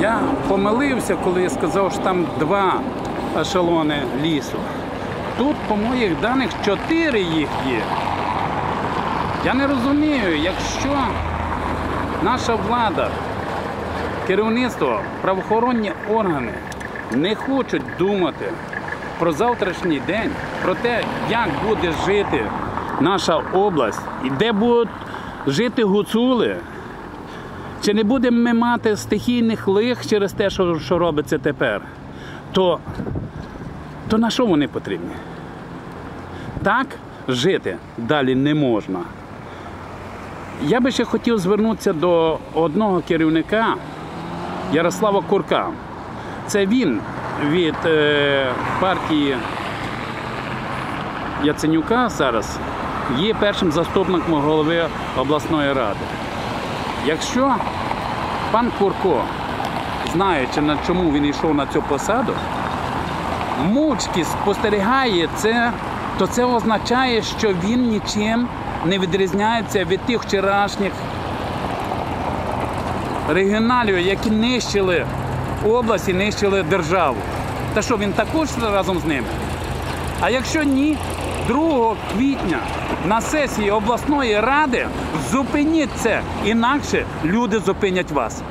Я помилився, коли я сказав, що там два ешелони лісу. Тут, по моїх даних, чотири їх є. Я не розумію, якщо наша влада, керівництво, правоохоронні органи не хочуть думати про завтрашній день, про те, як буде жити наша область і де будуть жити гуцули, чи не будемо ми мати стихійних лих через те, що, що робиться тепер, то, то на що вони потрібні? Так жити далі не можна. Я би ще хотів звернутися до одного керівника Ярослава Курка. Це він від е, партії Яценюка зараз є першим заступником голови обласної ради. Якщо пан Курко, знаючи на чому він йшов на цю посаду, мовчки спостерігає це, то це означає, що він нічим не відрізняється від тих вчорашніх регіоналів, які нищили область і нищили державу. Та що він також разом з ними? А якщо ні, 2 квітня на сесії обласної ради зупиніть це, інакше люди зупинять вас.